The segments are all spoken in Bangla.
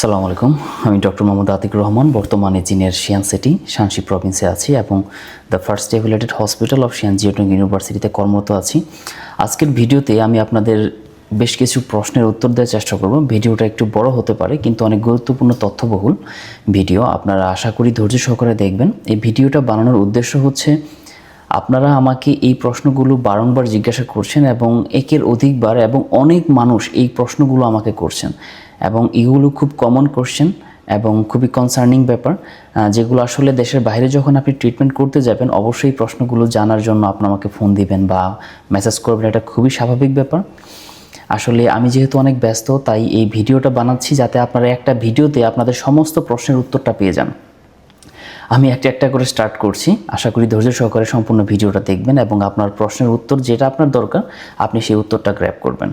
আসসালামু আলাইকুম। আমি ডক্টর মোহাম্মদ আতিক রহমান, বর্তমানে চীনের শিয়ান সিটি শানসি প্রভিন্সে আছি এবং the first affiliated hospital of Xi'an Jiaotong ইউনিভার্সিটিতে কর্মরত আছি। আজকের ভিডিওতে আমি আপনাদের বেশ কিছু প্রশ্নের উত্তর দেওয়ার চেষ্টা করব। ভিডিওটা একটু বড় হতে পারে, কিন্তু অনেক গুরুত্বপূর্ণ তথ্যবহুল ভিডিও আপনারা আশা করি ধৈর্য সহকারে দেখবেন। এই ভিডিওটা বানানোর উদ্দেশ্য হচ্ছে, আপনারা আমাকে এই প্রশ্নগুলো বারংবার জিজ্ঞাসা করছেন এবং একের অধিকবার এবং অনেক মানুষ এই প্রশ্নগুলো আমাকে করছেন। এবং এগুলো খুব কমন কোশ্চেন এবং খুবই কনসার্নিং ব্যাপার যেগুলো আসলে দেশের বাইরে যখন আপনি ট্রিটমেন্ট করতে যাবেন, অবশ্যই প্রশ্নগুলো জানার জন্য আপনি আমাকে ফোন দিবেন বা মেসেজ করবেন। এটা খুবই স্বাভাবিক ব্যাপার। আসলে আমি যেহেতু অনেক ব্যস্ত, তাই এই ভিডিওটা বানাচ্ছি যাতে আপনারা একটা ভিডিওতে আপনাদের সমস্ত প্রশ্নের উত্তরটা পেয়ে যান। আমি একটা একটা করে স্টার্ট করছি। আশা করি ধৈর্য সহকারে সম্পূর্ণ ভিডিওটা দেখবেন এবং আপনার প্রশ্নের উত্তর যেটা আপনার দরকার, আপনি সেই উত্তরটা গ্র্যাব করবেন।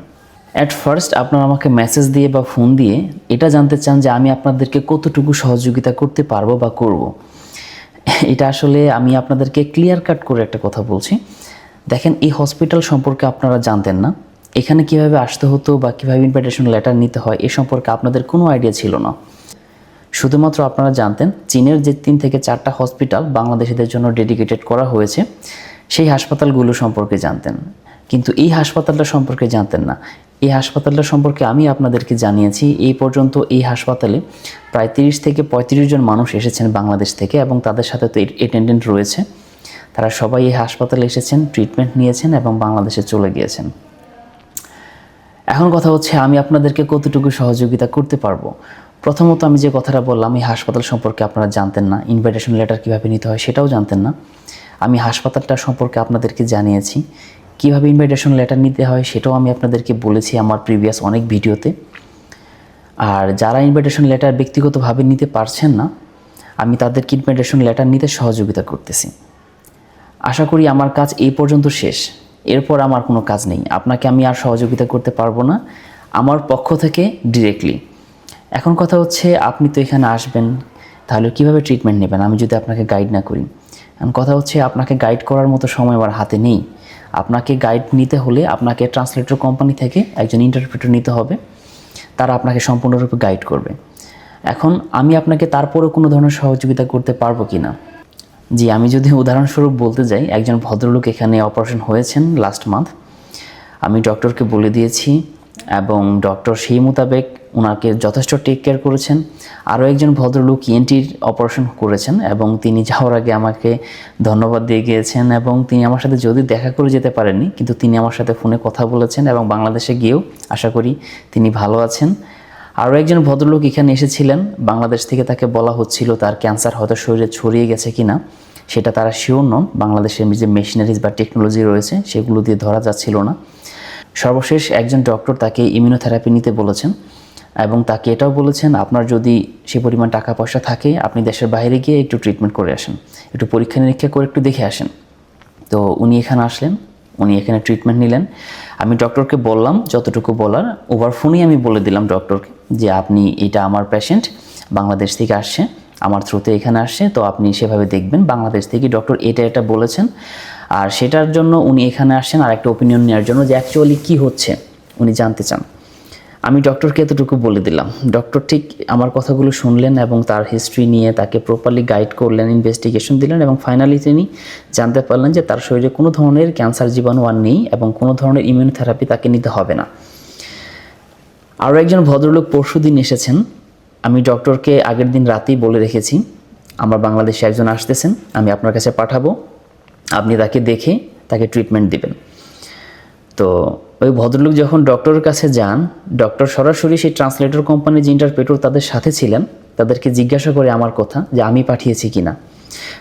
অ্যাট ফার্স্ট আপনারা আমাকে মেসেজ দিয়ে বা ফোন দিয়ে এটা জানতে চান যে আমি আপনাদেরকে কতটুকু সহযোগিতা করতে পারব বা করব। এটা আসলে আমি আপনাদেরকে ক্লিয়ার কাট করে একটা কথা বলছি। দেখেন, এই হসপিটাল সম্পর্কে আপনারা জানতেন না। এখানে কীভাবে আসতে হতো বা কীভাবে ইনভাইটেশন লেটার নিতে হয়, এ সম্পর্কে আপনাদের কোনো আইডিয়া ছিল না। শুধুমাত্র আপনারা জানতেন, চীনের যে তিন থেকে চারটা হসপিটাল বাংলাদেশিদের জন্য ডেডিকেটেড করা হয়েছে, সেই হাসপাতালগুলো সম্পর্কে জানতেন। কিন্তু এই হাসপাতালটা সম্পর্কে জানতেন না। হাসপাতালটা সম্পর্কে আমি আপনাদেরকে জানিয়েছি। এই পর্যন্ত এই হাসপাতালে প্রায় তিরিশ থেকে পঁয়ত্রিশ জন মানুষ এসেছেন বাংলাদেশ থেকে এবং তাদের সাথে তো অ্যাটেন্ডেন্ট রয়েছে। তারা সবাই এই হাসপাতালে এসেছেন ট্রিটমেন্ট নিয়েছেন এবং বাংলাদেশে চলে গিয়েছেন। এখন কথা হচ্ছে, আমি আপনাদেরকে কতটুকু সহযোগিতা করতে পারব? প্রথমত আমি যে কথাটা বললাম, এই হাসপাতাল সম্পর্কে আপনারা জানতেন না ইনভাইটেশন লেটার কীভাবে নিতে হয় সেটাও জানতেন না। আমি হাসপাতালটা সম্পর্কে আপনাদেরকে জানিয়েছি। কীভাবে ইনভাইটেশন লেটার নিতে হয় সেটাও আমি আপনাদেরকে বলেছি আমার প্রিভিয়াস অনেক ভিডিওতে। আর যারা ইনভাইটেশন লেটার ব্যক্তিগতভাবে নিতে পারছেন না, আমি তাদেরকে ইনভাইটেশন লেটার নিতে সহযোগিতা করতেছি। আশা করি আমার কাজ এই পর্যন্ত শেষ। এরপর আমার কোনো কাজ নেই। আপনাকে আমি আর সহযোগিতা করতে পারব না, আমার পক্ষ থেকে ডিরেক্টলি এখন কথা হচ্ছে, আপনি তো এখানে আসবেন, তাহলে কীভাবে ট্রিটমেন্ট নেবেন? আমি যদি আপনাকে গাইড না করি। কথা হচ্ছে, আপনাকে গাইড করার মতো সময় আমার হাতে নেই। আপনাকে গাইড নিতে হলে আপনাকে ট্রান্সলেটর কোম্পানি থেকে একজন ইন্টারপ্রেটার নিতে হবে। তারা আপনাকে সম্পূর্ণরূপে গাইড করবে। এখন আমি আপনাকে তারপরেও কোনো ধরনের সহযোগিতা করতে পারব কি না জি, আমি যদি উদাহরণস্বরূপ বলতে যাই, একজন ভদ্রলোক এখানে অপারেশন হয়েছেন লাস্ট মান্থ আমি ডক্টরকে বলে দিয়েছি এবং ডক্টর সেই মোতাবেক ওনাকে যথেষ্ট টেক কেয়ার করেছেন। আরও একজন ভদ্রলোক ইএনটির অপারেশন করেছেন এবং তিনি যাওয়ার আগে আমাকে ধন্যবাদ দিয়ে গিয়েছেন এবং তিনি আমার সাথে যদি দেখা করে যেতে পারেননি, কিন্তু তিনি আমার সাথে ফোনে কথা বলেছেন এবং বাংলাদেশে গিয়েও আশা করি তিনি ভালো আছেন। আরও একজন ভদ্রলোক এখানে এসেছিলেন, বাংলাদেশ থেকে তাকে বলা হচ্ছিল তার ক্যান্সার হয়তো শরীরে ছড়িয়ে গেছে কিনা, সেটা তারা শিওর নন। বাংলাদেশের যে মেশিনারিজ বা টেকনোলজি রয়েছে, সেগুলো দিয়ে ধরা যাচ্ছিল না। সর্বশেষ একজন ডক্টর তাকে ইমিউনোথেরাপি নিতে বলেছেন। এবং তাকে এটাও বলেছেন, আপনার যদি সে পরিমাণ টাকা পয়সা থাকে, আপনি দেশের বাইরে গিয়ে একটু ট্রিটমেন্ট করে আসেন। একটু পরীক্ষা নিরীক্ষা করে একটু দেখে আসেন। তো উনি এখানে আসলেন, উনি এখানে ট্রিটমেন্ট নিলেন। আমি ডক্টরকে বললাম, যতটুকু বলার ওভার ফোনেই আমি বলে দিলাম ডক্টরকে যে, আপনি এটা আমার পেশেন্ট বাংলাদেশ থেকে আসছে, আমার থ্রুতে এখানে আসছে, তো আপনি সেভাবে দেখবেন, বাংলাদেশ থেকে ডক্টর এটা এটা বলেছেন। আর সেটার জন্য উনি এখানে আসছেন আর একটা ওপিনিয়ন নেওয়ার জন্য যে অ্যাকচুয়ালি কী হচ্ছে? উনি জানতে চান। আমি ডক্টরকে এতটুকু বলে দিলাম। ডক্টর ঠিক আমার কথাগুলো শুনলেন এবং তার হিস্ট্রি নিয়ে তাকে প্রপারলি গাইড করলেন ইনভেস্টিগেশন দিলেন এবং ফাইনালি তিনি জানতে পারলেন যে তার শরীরে কোনো ধরনের ক্যান্সার জীবাণু আর নেই এবং কোনো ধরনের ইমিউনোথেরাপি তাকে নিতে হবে না। আরও একজন ভদ্রলোক পরশু দিন এসেছেন। আমি ডক্টরকে আগের দিন রাতেই বলে রেখেছি, আমার বাংলাদেশে একজন আসতেছেন, আমি আপনার কাছে পাঠাবো। আপনি তাকে দেখে তাকে ট্রিটমেন্ট দিবেন। তো ওই ভদ্রলোক যখন ডক্টরের কাছে যান, ডক্টর সরাসরি সেই ট্রান্সলেটর কোম্পানির যে ইন্টারপ্রেটর তাদের সাথে ছিলেন, তাদেরকে জিজ্ঞাসা করে আমার কথা যে আমি পাঠিয়েছি কি না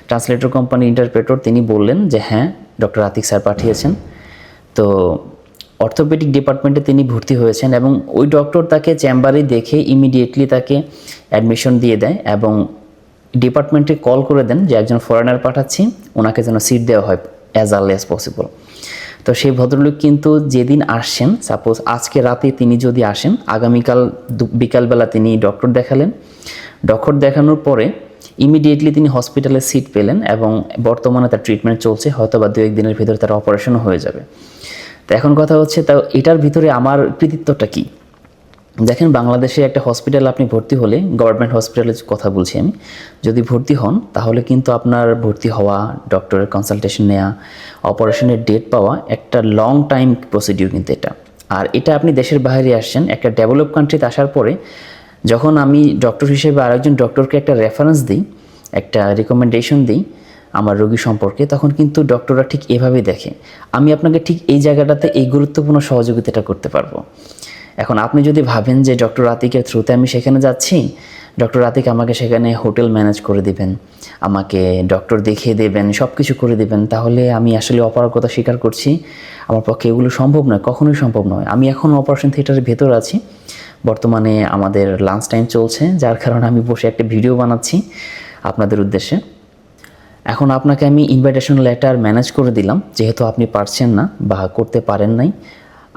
ট্রান্সলেটর কোম্পানির ইন্টারপ্রেটর তিনি বললেন যে হ্যাঁ ডক্টর আতিক স্যার পাঠিয়েছেন। তো অর্থোপেডিক ডিপার্টমেন্টে তিনি ভর্তি হয়েছেন এবং ওই ডক্টর তাকে চেম্বারে দেখে ইমিডিয়েটলি তাকে অ্যাডমিশন দিয়ে দেয় এবং ডিপার্টমেন্টে কল করে দেন যে একজন ফরেনার পাঠাচ্ছি, ওনাকে যেন সিট দেওয়া হয় অ্যাজ আর্লি অ্যাজ পসিবল তো সেই ভদ্রলোক কিন্তু যেদিন আসছেন সাপোজ আজকে রাতে তিনি যদি আসেন, আগামীকাল বিকালবেলা তিনি ডক্টর দেখালেন। ডক্টর দেখানোর পরে ইমিডিয়েটলি তিনি হসপিটালে সিট পেলেন এবং বর্তমানে তার ট্রিটমেন্ট চলছে হয়তো বা দু একদিনের ভিতরে তার অপারেশনও হয়ে যাবে। তো এখন কথা হচ্ছে তা এটার ভিতরে আমার কৃতিত্বটা কী? দেখেন, বাংলাদেশে একটা হসপিটাল আপনি ভর্তি হলে গভর্নমেন্ট হসপিটালের কথা বলছি আমি, যদি ভর্তি হন, তাহলে কিন্তু আপনার ভর্তি হওয়া ডক্টরের কনসালটেশন নেওয়া অপারেশনের ডেট পাওয়া, একটা লং টাইম প্রসিডিউর কিন্তু এটা। আর এটা আপনি দেশের বাইরে আসছেন, একটা ডেভেলপ কান্ট্রিতে আসার পরে, যখন আমি ডক্টর হিসেবে আরেকজন ডক্টরকে একটা রেফারেন্স দিই, একটা রিকমেন্ডেশন দিই, আমার রোগী সম্পর্কে, তখন কিন্তু ডক্টররা ঠিক এভাবেই দেখে। আমি আপনাকে ঠিক এই জায়গাটাতে এই গুরুত্বপূর্ণ সহযোগিতাটা করতে পারব। এখন আপনি যদি ভাবেন যে ডক্টর রাতিকের থ্রুতে আমি সেখানে যাচ্ছি, ডক্টর রাতিক আমাকে সেখানে হোটেল ম্যানেজ করে দিবেন, আমাকে ডক্টর দেখিয়ে দেবেন সব কিছু করে দেবেন, তাহলে আমি আসলে অপারগতা স্বীকার করছি। আমার পক্ষে এগুলো সম্ভব নয়, কখনোই সম্ভব নয়। আমি এখন অপারেশন থিয়েটারের ভেতর আছি। বর্তমানে আমাদের লাঞ্চ টাইম চলছে, যার কারণে আমি বসে একটা ভিডিও বানাচ্ছি আপনাদের উদ্দেশ্যে। এখন আপনাকে আমি ইনভাইটেশন লেটার ম্যানেজ করে দিলাম, যেহেতু আপনি পারছেন না বা করতে পারেন নাই।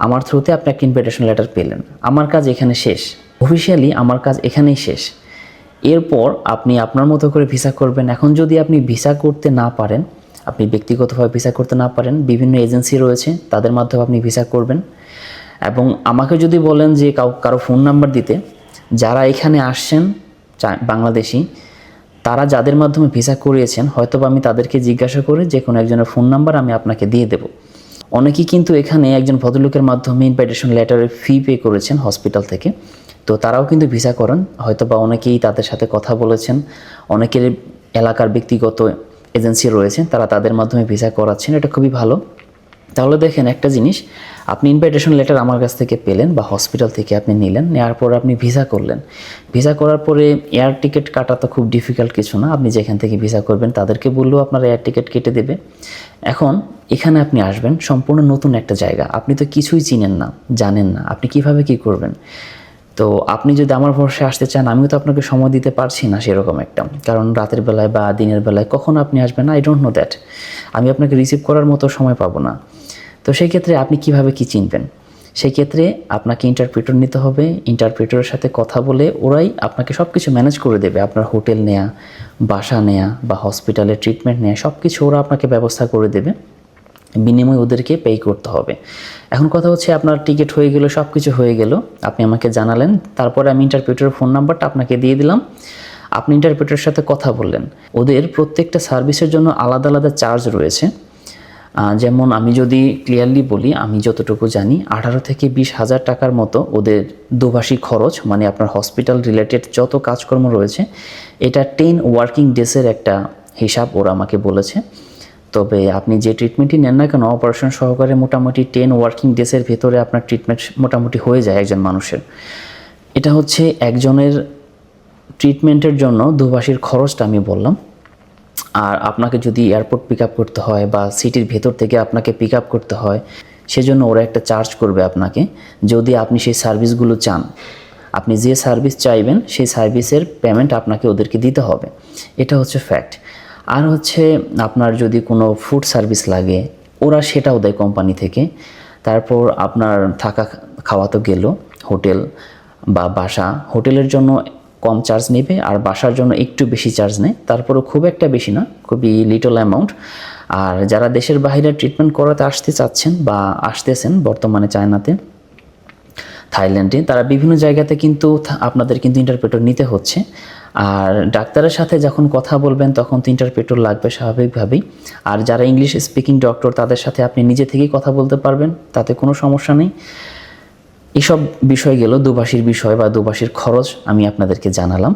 আমার থ্রুতে আপনি একটা ইনভাইটেশন লেটার পেলেন। আমার কাজ এখানে শেষ। অফিসিয়ালি আমার কাজ এখানেই শেষ। এরপর আপনি আপনার মতো করে ভিসা করবেন। এখন যদি আপনি ভিসা করতে না পারেন, আপনি ব্যক্তিগতভাবে ভিসা করতে না পারেন, বিভিন্ন এজেন্সি রয়েছে, তাদের মাধ্যমে আপনি ভিসা করবেন। এবং আমাকে যদি বলেন যে কাউ, কারও ফোন নাম্বার দিতে, যারা এখানে আসছেন বাংলাদেশি, তারা যাদের মাধ্যমে ভিসা করিয়েছেন হয়তো আমি তাদেরকে জিজ্ঞাসা করে যে কোনো একজনের ফোন নাম্বার আমি আপনাকে দিয়ে দেব। অনেকেই কিন্তু এখানে একজন ভদ্রলোকের মাধ্যমে ইনভাইটেশন লেটারের ফি পে করেছেন হসপিটাল থেকে। তো তারাও কিন্তু ভিসা করেন। হয়তো বা অনেকেই তাদের সাথে কথা বলেছেন। অনেকের এলাকার ব্যক্তিগত এজেন্সি রয়েছে, তারা তাদের মাধ্যমে ভিসা করাচ্ছেন। এটা খুবই ভালো। তাহলে দেখেন একটা জিনিস, আপনি ইনভাইটেশন লেটার আমার কাছ থেকে পেলেন বা হসপিটাল থেকে আপনি নিলেন নেওয়ার পর আপনি ভিসা করলেন। ভিসা করার পরে এয়ার টিকিট কাটা তো খুব ডিফিকাল্ট কিছু না, আপনি যেখান থেকে ভিসা করবেন তাদেরকে বললেও আপনার এয়ার টিকিট কেটে দেবে। এখন এখানে আপনি আসবেন, সম্পূর্ণ নতুন একটা জায়গা, আপনি তো কিছুই চিনেন না, জানেন না, আপনি কীভাবে কি করবেন? তো আপনি যদি আমার ভরসে আসতে চান, আমিও তো আপনাকে সময় দিতে পারছি না সেরকম একটা, কারণ রাতের বেলায় বা দিনের বেলায় কখন আপনি আসবেন আই ডোন্ট নো দ্যাট আমি আপনাকে রিসিভ করার মতো সময় পাবো না। তো সেই ক্ষেত্রে আপনি কীভাবে কি চিনবেন? সেই ক্ষেত্রে আপনাকে ইন্টারপ্রিটার নিতে হবে। ইন্টারপ্রিটারের সাথে কথা বলে ওরাই আপনাকে সব কিছু ম্যানেজ করে দেবে। আপনার হোটেল নেয়া, বাসা নেয়া বা হসপিটালে ট্রিটমেন্ট নেয়া সব কিছু ওরা আপনাকে ব্যবস্থা করে দেবে। বিনিময়ে ওদেরকে পে করতে হবে। এখন কথা হচ্ছে আপনার টিকিট হয়ে গেল সব কিছু হয়ে গেল। আপনি আমাকে জানালেন, তারপরে আমি ইন্টারপ্রিটারের ফোন নাম্বারটা আপনাকে দিয়ে দিলাম। আপনি ইন্টারপ্রিটারের সাথে কথা বললেন। ওদের প্রত্যেকটা সার্ভিসের জন্য আলাদা আলাদা চার্জ রয়েছে। যেমন আমি যদি ক্লিয়ারলি বলি, আমি যতটুকু জানি, আঠারো থেকে বিশ হাজার টাকার মতো ওদের দুভাষী খরচ মানে আপনার হসপিটাল রিলেটেড যত কাজকর্ম রয়েছে, এটা টেন ওয়ার্কিং ডেসের একটা হিসাব ওরা আমাকে বলেছে। তবে আপনি যে ট্রিটমেন্টই নেন না কেন অপারেশন সহকারে মোটামুটি টেন ওয়ার্কিং ডেসের ভেতরে আপনার ট্রিটমেন্ট মোটামুটি হয়ে যায় একজন মানুষের। এটা হচ্ছে একজনের ট্রিটমেন্টের জন্য দুভাষীর খরচটা আমি বললাম। আর আপনাকে যদি এয়ারপোর্ট পিক আপ করতে হয় বা সিটির ভেতর থেকে আপনাকে পিক আপ করতে হয়, সেজন্য ওরা একটা চার্জ করবে আপনাকে। যদি আপনি সেই সার্ভিসগুলো চান, আপনি যে সার্ভিস চাইবেন, সেই সার্ভিসের পেমেন্ট আপনাকে ওদেরকে দিতে হবে। এটা হচ্ছে ফ্যাক্ট আর হচ্ছে আপনার যদি কোনো ফুড সার্ভিস লাগে, ওরা সেটাও দেয় কোম্পানি থেকে। তারপর আপনার থাকা খাওয়া তো গেল, হোটেল বা বাসা। হোটেলের জন্য কম চার্জ নেবে আর বাসার জন্য একটু বেশি চার্জ নেয়। তারপরেও খুব একটা বেশি না খুবই লিটল অ্যামাউন্ট আর যারা দেশের বাইরে ট্রিটমেন্ট করাতে আসতে চাচ্ছেন বা আসতেছেন বর্তমানে চায়নাতে, থাইল্যান্ডে, তারা বিভিন্ন জায়গাতে কিন্তু আপনাদের কিন্তু ইন্টারপ্রেটর নিতে হচ্ছে। আর ডাক্তারের সাথে যখন কথা বলবেন, তখন তো ইন্টারপ্রেটর লাগবে স্বাভাবিকভাবেই। আর যারা ইংলিশ স্পিকিং ডক্টর তাদের সাথে আপনি নিজে থেকেই কথা বলতে পারবেন, তাতে কোনো সমস্যা নেই। এসব বিষয় গেল, দুবাসীর বিষয় বা দুবাসীর খরচ আমি আপনাদেরকে জানালাম।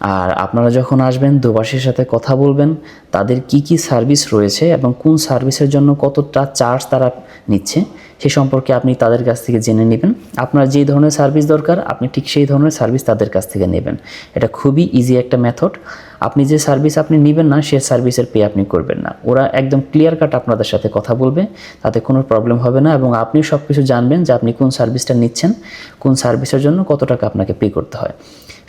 আর আপনারা যখন আসবেন, দুবাসীর সাথে কথা বলবেন, তাদের কি কি সার্ভিস রয়েছে এবং কোন সার্ভিসের জন্য কতটা চার্জ তারা নিচ্ছে, সে সম্পর্কে আপনি তাদের কাছ থেকে জেনে নেবেন। আপনার যে ধরনের সার্ভিস দরকার, আপনি ঠিক সেই ধরনের সার্ভিস তাদের কাছ থেকে নেবেন। এটা খুবই ইজি একটা মেথড আপনি যে সার্ভিস আপনি নেবেন না, সে সার্ভিসের পে আপনি করবেন না। ওরা একদম ক্লিয়ার কাট আপনাদের সাথে কথা বলবে, তাতে কোনো প্রবলেম হবে না এবং আপনি সব কিছু জানবেন যে আপনি কোন সার্ভিসটা নিচ্ছেন, কোন সার্ভিসের জন্য কত টাকা আপনাকে পে করতে হয়।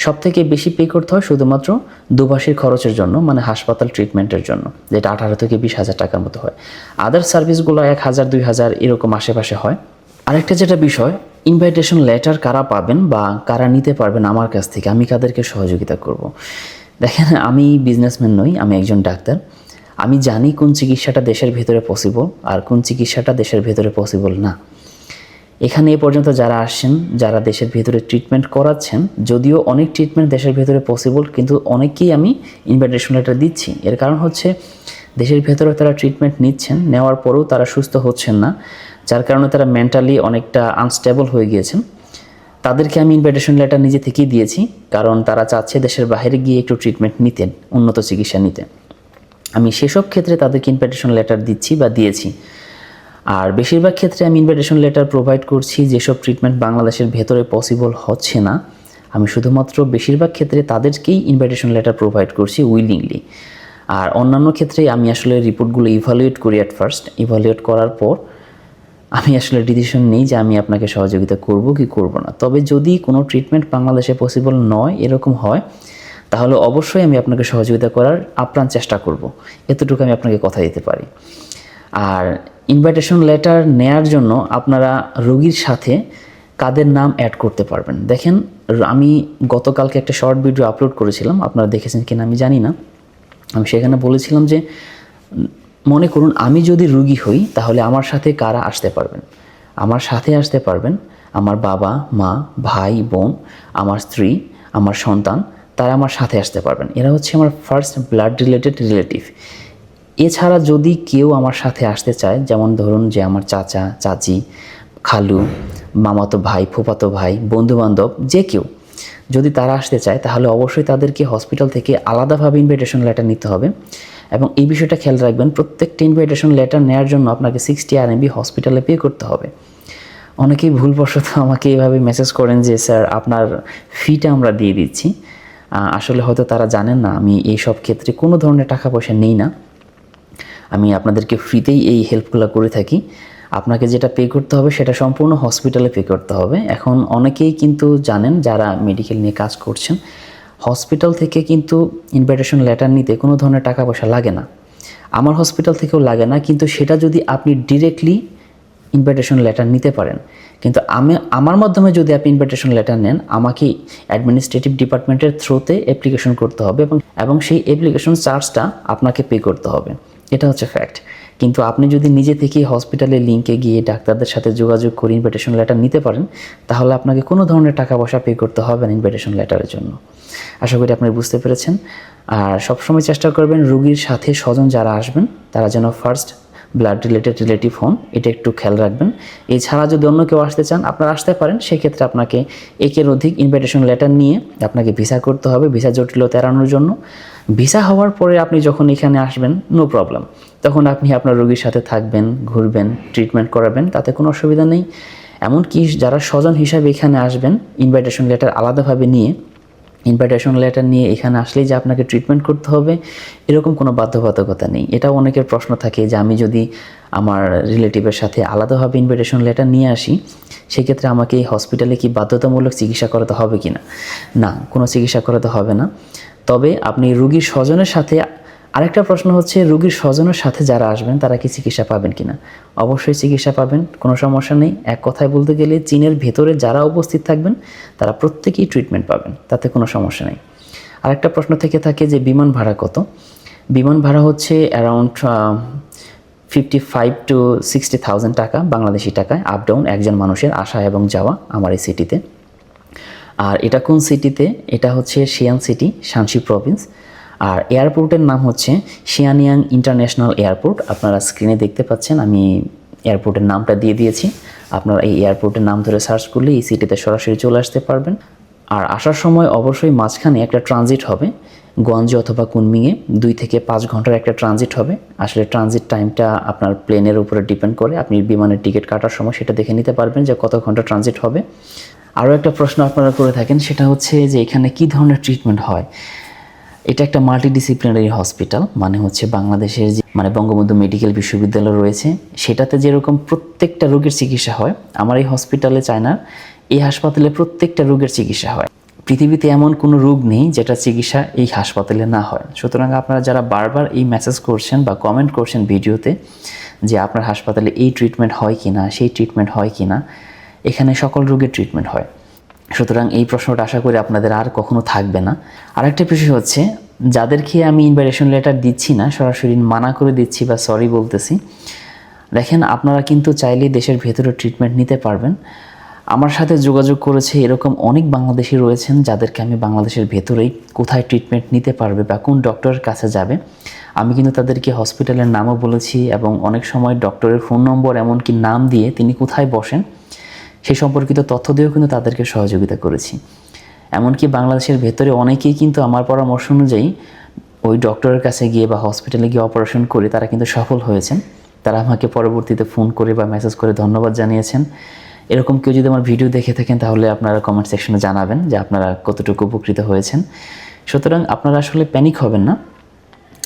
সব থেকে বেশি পে করতে হয় শুধুমাত্র দুবাসীর খরচের জন্য মানে হাসপাতাল ট্রিটমেন্টের জন্য, যেটা আঠারো থেকে বিশ হাজার টাকার মতো হয়। আদার সার্ভিসগুলো এক হাজার, দুই হাজার এরকম আশেপাশে হয়। আরেকটা যেটা বিষয় ইনভাইটেশন লেটার কারা পাবেন বা কারা নিতে পারবেন আমার কাছ থেকে, আমি কাদেরকে সহযোগিতা করব। দেখেন, আমি বিজনেসম্যান নই, আমি একজন ডাক্তার। আমি জানি কোন চিকিৎসাটা দেশের ভেতরে পসিবল আর কোন চিকিৎসাটা দেশের ভেতরে পসিবল না। এখানে এ পর্যন্ত যারা আসছেন, যারা দেশের ভেতরে ট্রিটমেন্ট করাচ্ছেন, যদিও অনেক ট্রিটমেন্ট দেশের ভেতরে পসিবল কিন্তু অনেকেই আমি ইনভাইটেশন লেটার দিচ্ছি। এর কারণ হচ্ছে, দেশের ভেতরে তারা ট্রিটমেন্ট নিচ্ছেন, নেওয়ার পরেও তারা সুস্থ হচ্ছেন না, যার কারণে তারা মেন্টালি অনেকটা আনস্টেবল হয়ে গিয়েছেন। তাদেরকে আমি ইনভাইটেশন লেটার নিজে থেকেই দিয়েছি, কারণ তারা চাচ্ছে দেশের বাইরে গিয়ে একটু ট্রিটমেন্ট নিতেন, উন্নত চিকিৎসা নিতে আমি সেসব ক্ষেত্রে তাদেরকে ইনভাইটেশন লেটার দিচ্ছি বা দিয়েছি। আর বেশিরভাগ ক্ষেত্রে আমি ইনভাইটেশন লেটার প্রোভাইড করছি, যেসব ট্রিটমেন্ট বাংলাদেশের ভেতরে পসিবল হচ্ছে না। আমি শুধুমাত্র বেশিরভাগ ক্ষেত্রে তাদেরকেই ইনভাইটেশন লেটার প্রোভাইড করছি উইলিংলি আর অন্যান্য ক্ষেত্রে আমি আসলে রিপোর্টগুলো ইভালুয়েট করি অ্যাট ফার্স্ট ইভালুয়েট করার পর আমি আসলে ডিসিশন নিই যে আমি আপনাকে সহযোগিতা করব কি করব না। তবে যদি কোনো ট্রিটমেন্ট বাংলাদেশে পসিবল নয়, এরকম হয়, তাহলে অবশ্যই আমি আপনাকে সহযোগিতা করার আপ্রাণ চেষ্টা করব। এতটুকু আমি আপনাকে কথা দিতে পারি। আর ইনভাইটেশন লেটার নেয়ার জন্য আপনারা রোগীর সাথে কাদের নাম অ্যাড করতে পারবেন। দেখেন, আমি গতকালকে একটা শর্ট ভিডিও আপলোড করেছিলাম, আপনারা দেখেছেন কিনা আমি জানি না। আমি সেখানে বলেছিলাম যে মনে করুন, আমি যদি রুগী হই, তাহলে আমার সাথে কারা আসতে পারবেন? আমার সাথে আসতে পারবেন আমার বাবা, মা, ভাই, বোন, আমার স্ত্রী, আমার সন্তান, তারা আমার সাথে আসতে পারবেন। এরা হচ্ছে আমার ফার্স্ট ব্লাড রিলেটেড রিলেটিভ এছাড়া যদি কেউ আমার সাথে আসতে চায়, যেমন ধরুন যে আমার চাচা, চাচি, খালু, মামাতো ভাই, ফুফাতো ভাই, বন্ধুবান্ধব, যে কেউ, যদি তারা আসতে চায়, তাহলে অবশ্যই তাদেরকে হসপিটাল থেকে আলাদাভাবে ইনভাইটেশন লেটার নিতে হবে। এবং এই বিষয়টা খেয়াল রাখবেন প্রত্যেকটা ইনভাইটেশন লেটার নেওয়ার জন্য আপনাকে সিক্সটি আর এমবি হসপিটালে পে করতে হবে। অনেকেই ভুলবশত আমাকে এইভাবে মেসেজ করেন যে, স্যার, আপনার ফিটা আমরা দিয়ে দিচ্ছি। আসলে হয়তো তারা জানেন না, আমি এই সব ক্ষেত্রে কোনো ধরনের টাকা পয়সা নেই না। আমি আপনাদেরকে ফ্রিতেই এই হেল্পগুলো করে থাকি। আপনাকে যেটা পে করতে হবে, সেটা সম্পূর্ণ হসপিটালে পে করতে হবে। এখন অনেকেই কিন্তু জানেন, যারা মেডিকেল নিয়ে কাজ করছেন হসপিটাল থেকে কিন্তু ইনভাইটেশন লেটার নিতে কোনো ধরনের টাকা পয়সা লাগে না। আমার হসপিটাল থেকেও লাগে না, কিন্তু সেটা যদি আপনি ডিরেক্টলি ইনভাইটেশন লেটার নিতে পারেন। কিন্তু আমি, আমার মাধ্যমে যদি আপনি ইনভাইটেশন লেটার নেন, আমাকে অ্যাডমিনিস্ট্রেটিভ ডিপার্টমেন্টের থ্রুতে অ্যাপ্লিকেশন করতে হবে এবং এবং সেই অ্যাপ্লিকেশন চার্জটা আপনাকে পে করতে হবে। এটা হচ্ছে ফ্যাক্ট কিন্তু আপনি যদি নিজে থেকে হসপিটালের লিঙ্কে গিয়ে ডাক্তারদের সাথে যোগাযোগ করে ইনভিটেশন লেটার নিতে পারেন, তাহলে আপনাকে কোনো ধরনের টাকা পয়সা পে করতে হবে না ইনভিটেশন লেটারের জন্য। আশা করি আপনি বুঝতে পেরেছেন। আর সবসময় চেষ্টা করবেন রুগীর সাথে স্বজন যারা আসবেন, তারা যেন ফার্স্ট ব্লাড রিলেটেড রিলেটিভ হন, এটা একটু খেয়াল রাখবেন। এছাড়া যদি অন্য কেউ আসতে চান, আপনারা আসতে পারেন, সেক্ষেত্রে আপনাকে একের অধিক ইনভাইটেশন লেটার নিয়ে আপনাকে ভিসা করতে হবে ভিসা জটিলতা এড়ানোর জন্য। ভিসা হওয়ার পরে আপনি যখন এখানে আসবেন নো প্রবলেম তখন আপনি আপনার রোগীর সাথে থাকবেন, ঘুরবেন ট্রিটমেন্ট করাবেন, তাতে কোনো অসুবিধা নেই। এমনকি যারা স্বজন হিসাবে এখানে আসবেন ইনভাইটেশন লেটার আলাদাভাবে নিয়ে ইনভাইটেশন লেটার নিয়ে এখানে আসলেই যে আপনাকে ট্রিটমেন্ট করতে হবে, এরকম কোনো বাধ্যবাধকতা নেই। এটাও অনেকের প্রশ্ন থাকে যে আমি যদি আমার রিলেটিভের সাথে আলাদাভাবে ইনভাইটেশন লেটার নিয়ে আসি, সেক্ষেত্রে আমাকে এই হসপিটালে কি বাধ্যতামূলক চিকিৎসা করাতে হবে কি না, কোনো চিকিৎসা করাতে হবে না। তবে আপনি রুগীর স্বজনের সাথে আরেকটা প্রশ্ন হচ্ছে, রুগীর স্বজনের সাথে যারা আসবেন, তারা কি চিকিৎসা পাবেন কিনা? অবশ্যই চিকিৎসা পাবেন, কোনো সমস্যা নেই। এক কথায় বলতে গেলে, চীনের ভেতরে যারা উপস্থিত থাকবেন, তারা প্রত্যেকেই ট্রিটমেন্ট পাবেন, তাতে কোনো সমস্যা নেই। আরেকটা প্রশ্ন থেকে থাকে যে, বিমান ভাড়া কত? বিমান ভাড়া হচ্ছে around fifty five to sixty thousand টাকা, বাংলাদেশি টাকায় আপ ডাউন একজন মানুষের আসা এবং যাওয়া আমার এই সিটিতে আর এটা কোন সিটিতে এটা হচ্ছে শিয়ান সিটি শানসি প্রভিন্স আর এয়ারপোর্টের নাম হচ্ছে শিয়ানিয়াং ইন্টারন্যাশনাল এয়ারপোর্ট। আপনারা স্ক্রিনে দেখতে পাচ্ছেন, আমি এয়ারপোর্টের নামটা দিয়ে দিয়েছি। আপনারা এই এয়ারপোর্টের নাম ধরে সার্চ করলে এই সিটিতে সরাসরি চলে আসতে পারবেন। আর আসার সময় অবশ্যই মাঝখানে একটা ট্রানজিট হবে। গঞ্জে অথবা কুনমিংয়ে দুই থেকে পাঁচ ঘণ্টার একটা ট্রানজিট হবে। আসলে ট্রানজিট টাইমটা আপনার প্লেনের উপরে ডিপেন্ড করে। আপনি বিমানের টিকিট কাটার সময় সেটা দেখে নিতে পারবেন যে কত ঘণ্টা ট্রানজিট হবে। আরও একটা প্রশ্ন আপনারা করে থাকেন, সেটা হচ্ছে যে এখানে কি ধরনের ট্রিটমেন্ট হয়? এটা একটা মাল্টিডিসিপ্লিনারি হসপিটাল মানে হচ্ছে বাংলাদেশের যে মানে বঙ্গবন্ধু মেডিকেল বিশ্ববিদ্যালয় রয়েছে। সেটাতে যেরকম প্রত্যেকটা রোগের চিকিৎসা হয়, আমার এই হসপিটালে চায়নার, এই হাসপাতালে প্রত্যেকটা রোগের চিকিৎসা হয়। পৃথিবীতে এমন কোনো রোগ নেই যেটা চিকিৎসা এই হাসপাতালে না হয়। সুতরাং আপনারা যারা বারবার এই মেসেজ করছেন বা কমেন্ট করছেন ভিডিওতে যে আপনার হাসপাতালে এই ট্রিটমেন্ট হয় কি না সেই ট্রিটমেন্ট হয় কি না এখানে সকল রোগের ট্রিটমেন্ট হয়। সুতরাং এই প্রশ্নটা আশা করি আপনাদের আর কখনো থাকবে না। আরেকটা বিষয় হচ্ছে যাদেরকে আমি ইনভাইটেশন লেটার দিচ্ছি না, সরাসরি মানা করে দিচ্ছি বা সরি বলতেছি, দেখেন আপনারা কিন্তু চাইলেই দেশের ভেতরে ট্রিটমেন্ট নিতে পারবেন। আমার সাথে যোগাযোগ করেছে এরকম অনেক বাংলাদেশি রয়েছেন যাদেরকে আমি বাংলাদেশের ভেতরেই কোথায় ট্রিটমেন্ট নিতে পারবে বা কোন ডক্টরের কাছে যাবে। আমি কিন্তু তাদেরকে হসপিটালের নামও বলেছি এবং অনেক সময় ডক্টরের ফোন নম্বর এমনকি নাম দিয়ে তিনি কোথায় বসেন সেই সম্পর্কিত তথ্য দিয়েও কিন্তু তাদেরকে সহযোগিতা করেছি। এমনকি বাংলাদেশের ভেতরে অনেকেই কিন্তু আমার পরামর্শ অনুযায়ী ওই ডক্টরের কাছে গিয়ে বা হসপিটালে গিয়ে অপারেশন করে তারা কিন্তু সফল হয়েছেন। তারা আমাকে পরবর্তীতে ফোন করে বা মেসেজ করে ধন্যবাদ জানিয়েছেন। এরকম কেউ যদি আমার ভিডিও দেখে থাকেন, তাহলে আপনারা কমেন্ট সেকশনে জানাবেন যে আপনারা কতটুকু উপকৃত হয়েছেন। সুতরাং আপনারা আসলে প্যানিক হবেন না।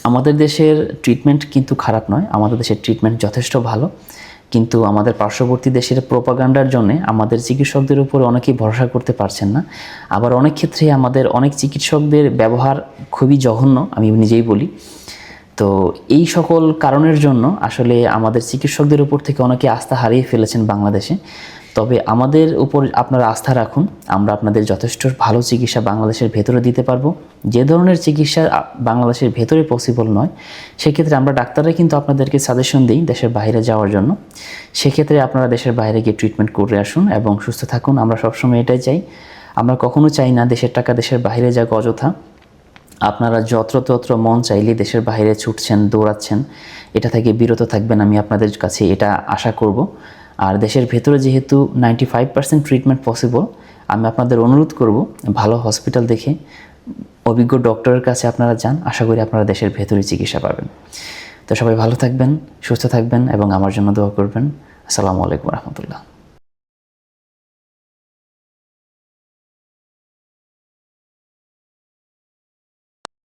আমাদের দেশের ট্রিটমেন্ট কিন্তু খারাপ নয়। আমাদের দেশের ট্রিটমেন্ট যথেষ্ট ভালো। কিন্তু আমাদের পার্শ্ববর্তী দেশের প্রোপাগান্ডার জন্য আমাদের চিকিৎসকদের উপর অনেকেই ভরসা করতে পারছেন না। আবার অনেক ক্ষেত্রে আমাদের অনেক চিকিৎসকদের ব্যবহার খুবই জঘন্য, আমি নিজেই বলি। তো এই সকল কারণের জন্য আসলে আমাদের চিকিৎসকদের উপর থেকে অনেকে আস্থা হারিয়ে ফেলেছেন বাংলাদেশে। তবে আমাদের উপর আপনারা আস্থা রাখুন, আমরা আপনাদের যথেষ্ট ভালো চিকিৎসা বাংলাদেশের ভেতরে দিতে পারব। যে ধরনের চিকিৎসা বাংলাদেশের ভেতরে পসিবল নয়, সেক্ষেত্রে আমরা ডাক্তাররা কিন্তু আপনাদেরকে সাজেশন দিই দেশের বাইরে যাওয়ার জন্য। সেক্ষেত্রে আপনারা দেশের বাইরে গিয়ে ট্রিটমেন্ট করে আসুন এবং সুস্থ থাকুন, আমরা সবসময় এটাই চাই। আমরা কখনো চাই না দেশের টাকা দেশের বাইরে যাক অযথা। আপনারা যত্রতত্র মন চাইলে দেশের বাইরে ছুটছেন, দৌড়াচ্ছেন, এটা থেকে বিরত থাকবেন, আমি আপনাদের কাছে এটা আশা করব। আর দেশের ভেতরে যেহেতু ninety five percent treatment possible আমি আপনাদের অনুরোধ করব, ভালো হসপিটাল দেখে অভিজ্ঞ ডক্টরের কাছে আপনারা যান, আশা করি আপনারা দেশের ভেতরে চিকিৎসা পাবেন। তো সবাই ভালো থাকবেন, সুস্থ থাকবেন এবং আমার জন্য দোয়া করবেন। আসসালামু আলাইকুম রহমতুল্লাহ।